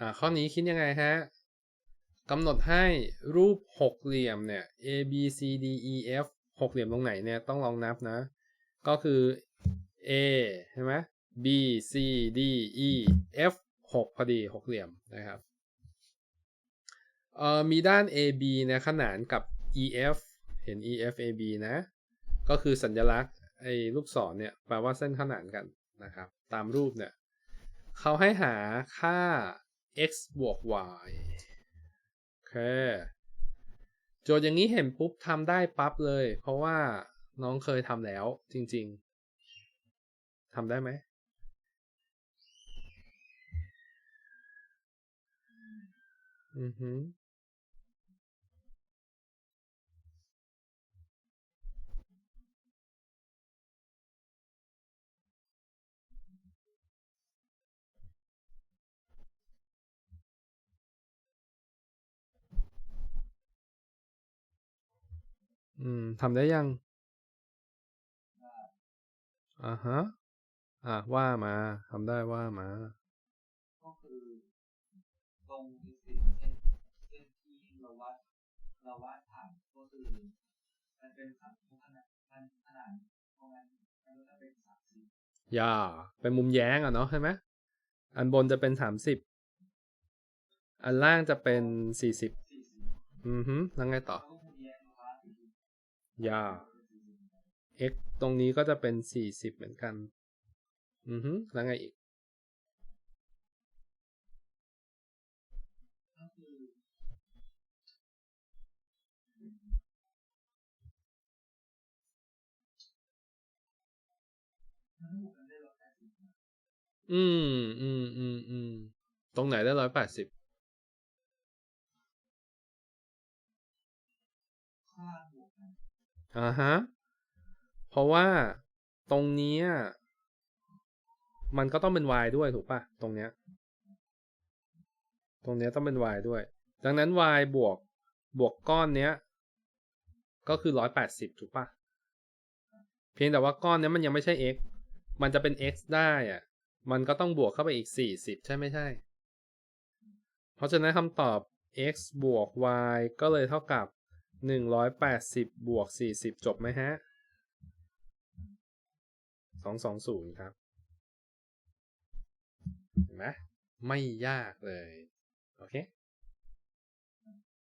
อ่าข้อนี้คิดยังไงฮะกำหนดให้รูปหกเหลี่ยมเนี่ย A B C D E F หกเหลี่ยมตรงไหนเนี่ยต้องลองนับนะ ก็คือ A ใช่ไหม B C D E F หกพอดีหกเหลี่ยมนะครับเอ่อมีด้าน AB เนี่ยขนานกับ EF เห็น EF AB นะ ก็คือสัญลักษณ์ไอ้ลูกศรเนี่ยแปลว่าเส้นขนานกันนะครับ ตามรูปเนี่ยเขาให้หาค่า x บวก y โอเค โจทย์อย่างนี้เห็นปุ๊บทำได้ปั๊บเลย เพราะว่าน้องเคยทำแล้วจริง ๆทำได้ไหมอือหือ อืมทำได้ยังอ่าฮะ อะว่ามาทำได้ว่ามา ก็คือตรงที่สี่เส้นเส้นที่เราวาดเราวาดฐานก็คือมันเป็นสามขนาดมันขนาดประมาณมันก็จะเป็นสามสิบอย่าเป็นมุมแย้งอะเนาะใช่ไหมอันบนจะเป็นสามสิบอันล่างจะเป็นสี่สิบสี่สิบอือฮึแล้วไงต่อแล้วก็คุณแยกวาดสี่สิบอ ยา x ตรงนี้ก็จะเป็นสี่สิบเหมือนกัน อือฮึแล้วไงอีกก็คือมันบวกกันได้ร้อยแปดสิบนะอืม อืม อืม อืม ตรงไหนได้ร้อยแปดสิบ อ่าฮะ เพราะว่าตรงนี้มันก็ต้องเป็น y ด้วยถูกปะตรงเนี้ย ตรงเนี้ยต้องเป็น y ด้วย ดังนั้น y บวกบวกก้อนเนี้ย ก็คือร้อยแปดสิบถูกปะเพียงแต่ว่าก้อนเนี้ยมันยังไม่ใช่ x มันจะเป็น x ได้อะมันก็ต้องบวกเข้าไปอีกสี่สิบใช่ไม่ใช่ เพราะฉะนั้นคำตอบ x บวก y ก็เลยเท่ากับ หนึ่งร้อยแปดสิบบวกสี่สิบจบไหมฮะสองสองศูนย์ครับ เห็นไหมไม่ยากเลย โอเค